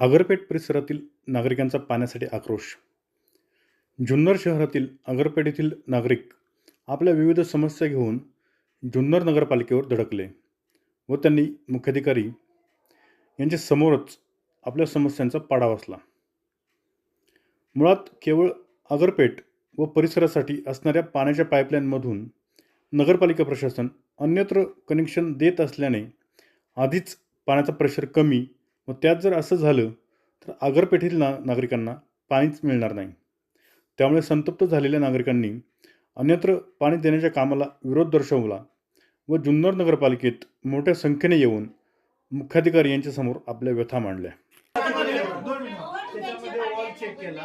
आगरपेठ परिसरातील नागरिकांचा पाण्यासाठी आक्रोश. जुन्नर शहरातील आगरपेठ येथील नागरिक आपल्या विविध समस्या घेऊन जुन्नर नगरपालिकेवर धडकले व त्यांनी मुख्याधिकारी यांच्या समोरच आपल्या समस्यांचा पाडा वाचला. मुळात केवळ आगरपेठ व परिसरासाठी असणाऱ्या पाण्याच्या पाईपलाईनमधून नगरपालिका प्रशासन अन्यत्र कनेक्शन देत असल्याने आधीच पाण्याचा प्रेशर कमी मग त्यात जर असं झालं तर आगरपेठील ना नागरिकांना पाणीच मिळणार नाही. त्यामुळे संतप्त झालेल्या नागरिकांनी अन्यत्र पाणी देण्याच्या कामाला विरोध दर्शवला व जुन्नर नगरपालिकेत मोठ्या संख्येने येऊन मुख्याधिकारी यांच्यासमोर आपल्या व्यथा मांडल्या. चेक केला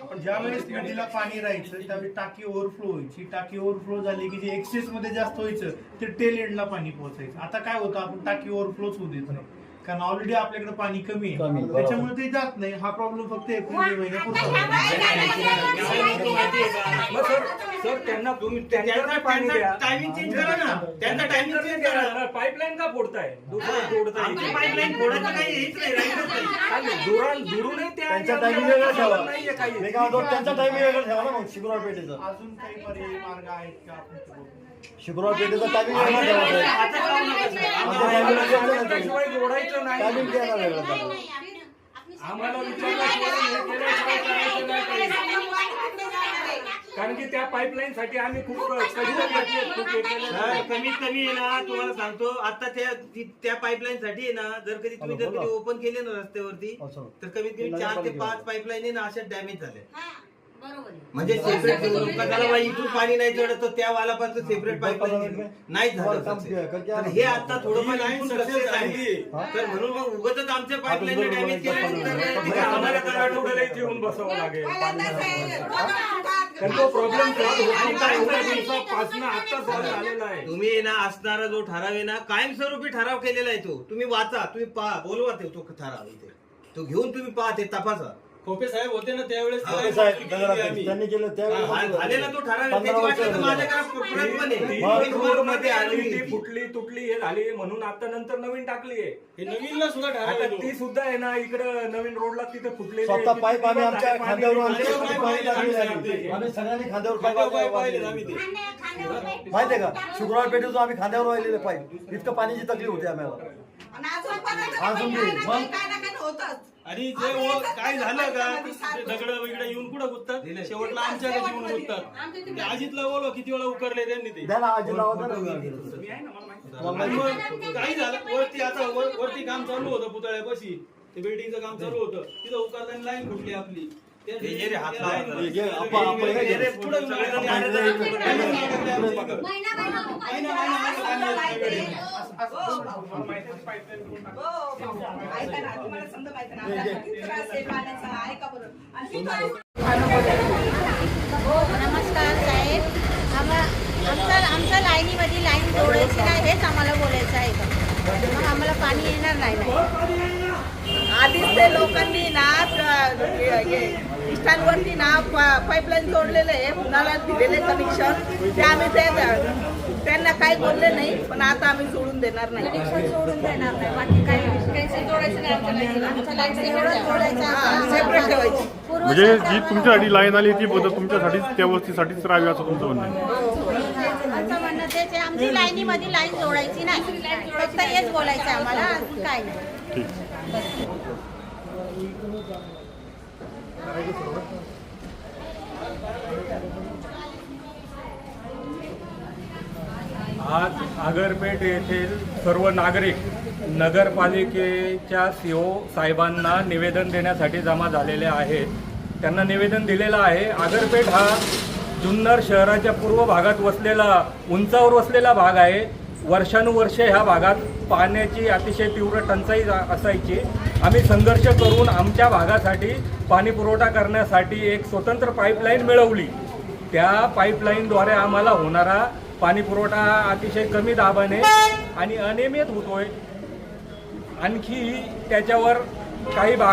आपण ज्यावेळेस नदीला पाणी राहायचं त्यावेळी टाकी ओव्हरफ्लो व्हायची. टाकी ओव्हरफ्लो झाली की जे एक्सेस मध्ये जास्त व्हायचं ते टेल एंडला पाणी पोहोचायचं. आता काय होतं आपण टाकी ओव्हरफ्लोच होऊ देत नाही. कारण ऑलरेडी आपल्याकडे पाणी कमी आहे. बरोबर. त्याच्यामुळे ते जात नाही. हा प्रॉब्लेम फक्त एप्रिल मे मग सर सर त्यांना तुम्ही त्यांना पाणी द्या. टायमिंग चेंज करा ना. त्यांचा टायमिंग चेंज करा. पाईपलाईन का फोडताय? दुसरं पाईपलाईन फोडायचं काही हेच नाही. राहिलंच दुरूनही त्यांचा वेगळा ठेवा. नाहीये काही. मी काय म्हणतो त्यांचा टायमिंग वेगळा ठेवा ना मग. शुक्रवार पेठेचा. अजून काही पर्यायी मार्ग आहेत का? आपण ते बघू. शुक्रवार पेठेचा टायमिंग वेगळा ठेवा साहेब. हातात लावू नका सर. आमचा timing वेगळा ठेवा. त्याशिवाय जोडायचं नाही टायमिंग द्या ना वेगळा त्याला. आम्हाला हे. कारण की त्या पाईपलाईन साठी आम्ही खूप हे. कमीत कमी आहे ना तुम्हाला सांगतो आता त्या ती- त्या पाईपलाईन साठी आहे ना जर कधी तुम्ही जर कधी ओपन केले ना रस्त्यावरती असं. तर कमीत कमी चार ते पाच पाईपलाईन आहे ना अशा डॅमेज झाल्या. म्हणजे सेपरेट बाई इथून पाणी नाही चढत तर त्या वालापासून सेपरेट पाईपलाईन नाही झालं. तर हे आता थोडंफार आहे तर म्हणून मग उगाच आमच्या पाईपलाईन डॅमेज आहे, आम्हाला तर आठवड्याला इथे येऊन बसावं लागेल कारण तो प्रॉब्लेम आता सॉल्व्ह झालेला आहे तुम्ही ना असणारा जो ठराव आहे ना कायमस्वरूपी ठराव केलेला आहे तो तुम्ही वाचा तुम्ही पहा बोलवा ते तो ठराव इथे तो घेऊन तुम्ही पहा ते तपासा खोपे साहेब होते ना त्यावेळेस खोपे साहेब नगराध्यक्ष, त्यांनी केलं त्यावेळेस झालेला तो ठराव आहे. पंधरा त्याची वाटलं तर वर्ष माझ्याकडे प्रत पण आहे. ती मग मी तुम्हाला रोडमध्ये प्रत आली आणून ती देईन. फुटली तुटली हे झाली म्हणून आता नंतर नवीन टाकली आहे हे नवीनला सुद्धा आता ठरवलं ती सुद्धा आहे ना इकडं नवीन रोडला तिथे फुटलेली स्वतः. पाईप आम्ही आमच्या खांद्यावर आणले पाणी पाणी. आम्ही- सगळ्यांनी खांद्यावर पाईप खांद्यावर पाईप आम्ही ते. माहितीये का शुक्रवार पेठेतून आम्ही खांद्यावर वाहिलेले पाईप इतकं पाण्याची तकलीफ होती आम्हाला अजून बी. मग? आणि जे व- काय झालं का? दगड वगैरे येऊन कुठं गुंततात? शेवटला आमच्याकडे येऊन गुंततात. ते अजितला बोलवा किती वेळा उकरले त्यांनी ते. द्या ना आजी लावा द्या ना. आणि मग काही झालं? वरती आता वर- वरती काम चालू होतं पुतळ्यापाशी. ते बिल्डिंगचं काम चालू होतं. तिथं उकारताना लाईन फुटली आपली. हे हे हे. नमस्कार साहेब. आम्हा आमचा आमच्या लाईनीमध्ये लाईन जोडायची नाही हेच आम्हाला बोलायचं आहे. का मग आम्हाला पाणी येणार नाही नाही आधीच ते लोकांनी ना इष्टांवरती ना पाईपलाईन जोडलेलं आहे कुणाला दिलेले कनेक्शन ते आम्ही ते त्यांना काही बोलले नाही पण आता आम्ही सोडून देणार नाही. कनेक्शन देणार नाही. बाकी काही जोडायचं नाही सेपरेट हा, ठेवायची. म्हणजे जी तुमच्यासाठी लाईन आली ती बदल तुमच्यासाठीच त्या वस्तीसाठीच राहावी असं तुमचं म्हणणं आहे. तेच आहे आमची लाईनीमध्ये लाईन जोडायची नाही. फक्त हेच बोलायचं आम्हाला अजून काय आज आगरपेठ येथील सर्व नागरिक नगरपालिकेच्या सीओ साहेबांना निवेदन देण्यासाठी जमा झालेले आहेत. त्यांना निवेदन दिलेलं आहे आगरपेठ हा जुन्नर शहराच्या पूर्व भागात वसलेला उंचावर वसलेला भाग आहे. वर्षानुवर्ष ह्या भागात पाण्याची अतिशय तीव्र टंचाई जा- असायची. आम्ही संघर्ष करून आमच्या भागासाठी पाणी पुरवठा करण्यासाठी एक स्वतंत्र पाईपलाईन मिळवली. त्या पाईपलाईनद्वारे आम्हाला होणारा पाणी पुरवठा अतिशय कमी दाबाने आणि अनियमित होतोय. आणखी त्याच्यावर काही भा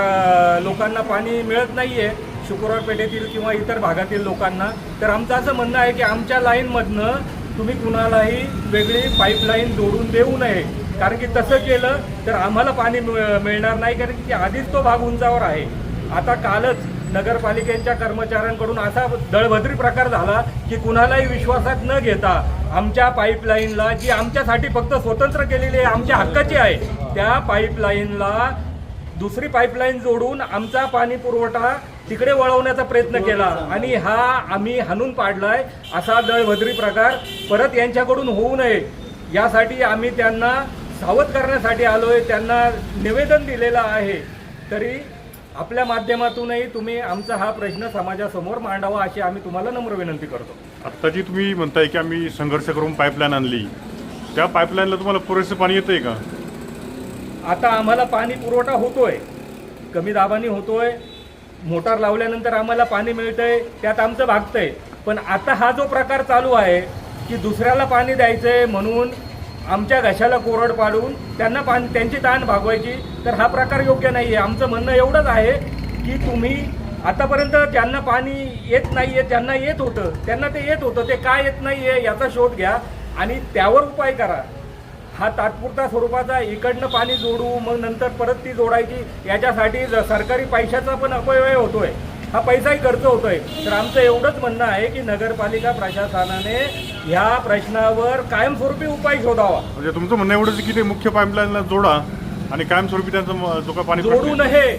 लोकांना पाणी मिळत नाही आहे शुक्रवार पेठेतील किंवा इतर भागातील लोकांना. तर आमचं असं म्हणणं आहे की आमच्या लाईनमधनं तुम्ही कुणालाही वेगळी पाईपलाईन जोडून देऊ नये. कारण की तसं केलं तर आम्हाला पाणी मिळ- मिळणार नाही कारण की आधीच तो भाग उंचावर आहे. आता कालच नगरपालिकेच्या कर्मचाऱ्यांकडून असा दळभद्री प्रकार झाला की कुणालाही विश्वासात न घेता आमच्या पाईपलाईनला जी आमच्यासाठी फक्त स्वतंत्र केलेली आहे आमच्या हक्काची आहे त्या पाईपलाईनला दुसरी पाईपलाईन जोडून आमचा पाणी पुरवठा तिकडे वळवण्याचा प्रयत्न केला. आणि हा आम्ही हाणून पाडलाय असा दळभद्री प्रकार परत यांच्याकडून होऊ नये. यासाठी आम्ही त्यांना सावध करण्यासाठी आलोय. त्यांना निवेदन दिलेलं आहे. तरी आपल्या माध्यमातूनही तुम्ही आमचा हा प्रश्न समाजासमोर मांडावा अशी आम्ही तुम्हाला नम्र विनंती करतो. आत्ता जी तुम्ही म्हणताय की आम्ही संघर्ष करून पाईपलाईन आणली. त्या पाईपलाईनला तुम्हाला पुरेसं पाणी येतंय का? आता आम्हाला पाणी पुरवठा होतोय. कमी दाबाने होतोय. मोटार लावल्यानंतर आम्हाला पाणी मिळतंय त्यात आमचं भागतंय. पण आता हा जो प्रकार चालू आहे की दुसऱ्याला पाणी द्यायचंय म्हणून आमच्या घशाला कोरड पाडून त्यांना पाणी त्यांची ताण भागवायची तर हा प्रकार योग्य नाही आहे आमचं म्हणणं एवढंच आहे की तुम्ही आतापर्यंत ज्यांना पाणी येत नाही आहे ज्यांना येत होतं त्यांना ते येत होतं ते काय येत नाही आहे याचा शोध घ्या आणि त्यावर उपाय करा. हा तात्पुरता स्वरूपाचा इकडनं पाणी जोडू मग नंतर परत ती जोडायची. याच्यासाठी ज- सरकारी पैशाचा पण अपव्यय होतोय. हा पैसाही खर्च होतोय. तर आमचं एवढंच म्हणणं आहे की नगरपालिका प्रशासनाने ह्या प्रश्नावर कायमस्वरूपी उपाय शोधावा. म्हणजे तुमचं म्हणणं एवढंच की ते मुख्य पाईपलाईनला जोडा आणि कायमस्वरूपी त्यांचा जो काय पाणी जोडू नये.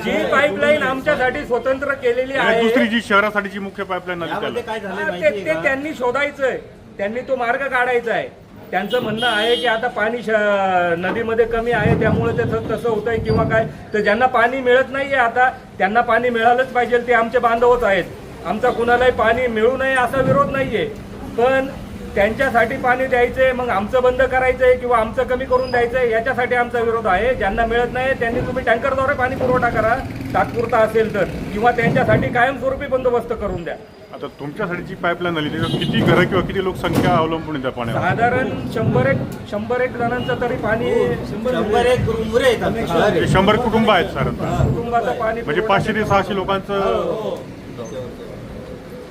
जी पाईपलाईन आमच्यासाठी स्वतंत्र केलेली आहे. दुसरी जी शहरासाठीची मुख्य पाईपलाईन ते? त्यांनी शोधायचंय. त्यांनी तो मार्ग काढायचा आहे त्यांचं म्हणणं आहे की आता पाणी श- नदीमध्ये कमी आहे त्यामुळे ते तसं होत आहे किंवा काय. तर ज्यांना पाणी मिळत नाहीये आता त्यांना पाणी मिळालंच पाहिजे ते आमचे बांधवच आहेत. आमचा कुणालाही पाणी मिळू नये असा विरोध नाहीये. पण त्यांच्यासाठी पाणी द्यायचंय मग आमचं बंद करायचं आहे किंवा आमचं कमी करून द्यायचंय याच्यासाठी आमचा विरोध आहे. ज्यांना मिळत नाही त्यांनी तुम्ही टँकरद्वारे पाणी पुरवठा करा. तात्पुरता असेल तर किंवा त्यांच्यासाठी कायमस्वरूपी बंदोबस्त करून द्या. आता तुमच्यासाठी जी पाईपलाईन आली त्याच्यात किती घरं किंवा किती लोकसंख्या अवलंबून आहे त्या पाण्यावर? साधारण शंभर एक शंभर एक जणांचं तरी पाणी शंभर एक मुरे आहेत आमच्या. ते शंभर कुटुंब आहेत साधारणतः कुटुंबाचं पाणी म्हणजे पाचशे ते सहाशे लोकांचं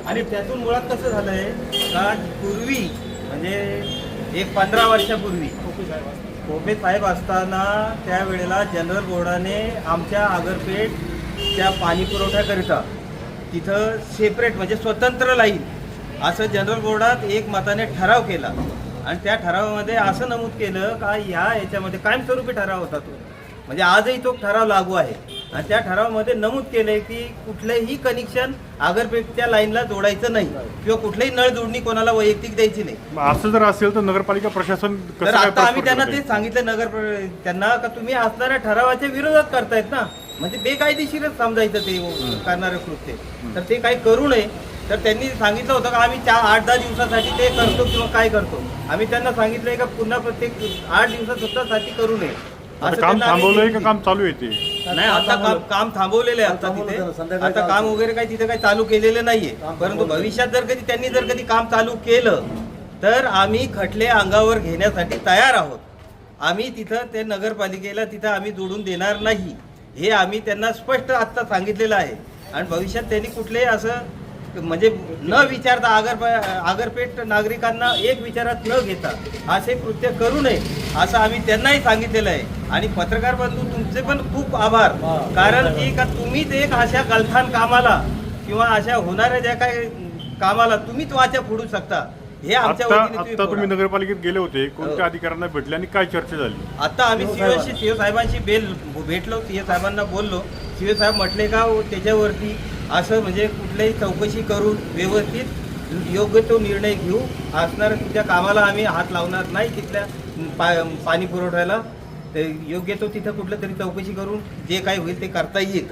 आणि त्यातून मुळात कसं झालंय का पूर्वी म्हणजे एक पंधरा वर्षापूर्वी कोपे साहेब असताना त्यावेळेला जनरल बोर्डाने आमच्या आगरपेठ त्या पाणी पुरवठ्याकरिता तिथं सेपरेट म्हणजे स्वतंत्र लाईन असं जनरल बोर्डात एक मताने ठराव केला. आणि त्या ठरावामध्ये असं नमूद केलं का या याच्यामध्ये कायमस्वरूपी ठराव होता तो. म्हणजे आजही तो ठराव लागू आहे. आणि त्या ठरावामध्ये नमूद केलंय की कुठलंही कनेक्शन आगरपेठच्या लाईनला जोडायचं नाही किंवा कुठलीही नळ जोडणी कोणाला वैयक्तिक द्यायची नाही. असं जर असेल तर नगरपालिका प्रशासन तर आता आम्ही त्यांना? ते सांगितलं नगर त्यांना का तुम्ही असणाऱ्या ठरावाच्या विरोधात करतायत ना? म्हणजे बेकायदेशीरच समजायचं ते करणारं कृत्य. तर ते काही करू नये. तर त्यांनी सांगितलं होतं का आम्ही चार आठ दहा दिवसासाठी ते करतो किंवा काय करतो. आम्ही त्यांना सांगितलंय का पुन्हा प्रत्येक आठ दिवसात स्वतःसाठी करू नये. असं काम थांबवलंय का काम चालू आहे ते? नाही आता काम काम थांबवलेलं आहे आता तिथे. आता काम वगैरे काही तिथे काही चालू केलेलं नाहीये. परंतु. भविष्यात जर कधी त्यांनी जर कधी काम चालू केलं तर आम्ही खटले अंगावर घेण्यासाठी तयार आहोत. आम्ही तिथं ते नगरपालिकेला तिथं आम्ही जोडून देणार नाही. हे आम्ही त्यांना स्पष्ट आत्ता सांगितलेलं आहे. आणि भविष्यात त्यांनी कुठलेही असं म्हणजे न विचारता आगर आगरपेठ नागरिकांना एक विचारात न घेता असे कृत्य करू नये असं आम्ही त्यांनाही सांगितलेलं आहे. आणि पत्रकार बंधू तुमचे पण खूप आभार. कारण की का तुम्हीच एक अशा गलथान कामाला किंवा अशा होणाऱ्या ज्या काही कामाला तुम्हीच वाचा फोडू शकता. हे आमच्या आता वतीने आता तुम्ही फोडा. नगरपालिकेत गेले होते हो. कोणत्या अधिकाऱ्यांना भेटले आणि काय चर्चा झाली? आता आम्ही सीओशी सीओ साहेबांशी बेल भेटलो सीओ साहेबांना बोललो. सीओ साहेब म्हटले का हो, त्याच्यावरती असं म्हणजे कुठल्याही चौकशी करून व्यवस्थित योग्य तो निर्णय घेऊ. असणाऱ्या तुमच्या कामाला आम्ही हात लावणार नाही तिथल्या पा पाणी पुरवठ्याला. ते योग्य तो तिथं कुठलं तरी चौकशी करून जे काही होईल ते करता येईल.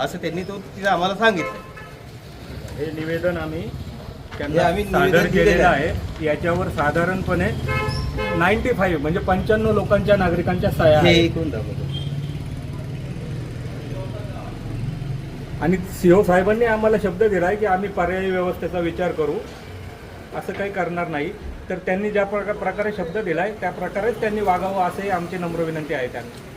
असं त्यांनी तो तिथं आम्हाला सांगितलं. हे निवेदन आम्ही हे त्यांना आम्ही सादर निवेदन केलेलं आहे. याच्यावर साधारणपणे नाईन्टी फाईव्ह म्हणजे पंच्याण्णव लोकांच्या नागरिकांच्या सह्या हे आहेत. ऐकून दाखवतो. आणि सीओ साहेबांनी आम्हाला शब्द दिलाय की आम्ही पर्यायी व्यवस्थेचा विचार करू. असं काही करणार नाही. तर त्यांनी ज्या प्रका- प्रकारे शब्द दिलाय त्या प्रकारेच त्यांनी वागावं असे आमची नम्र विनंती आहे त्यांना.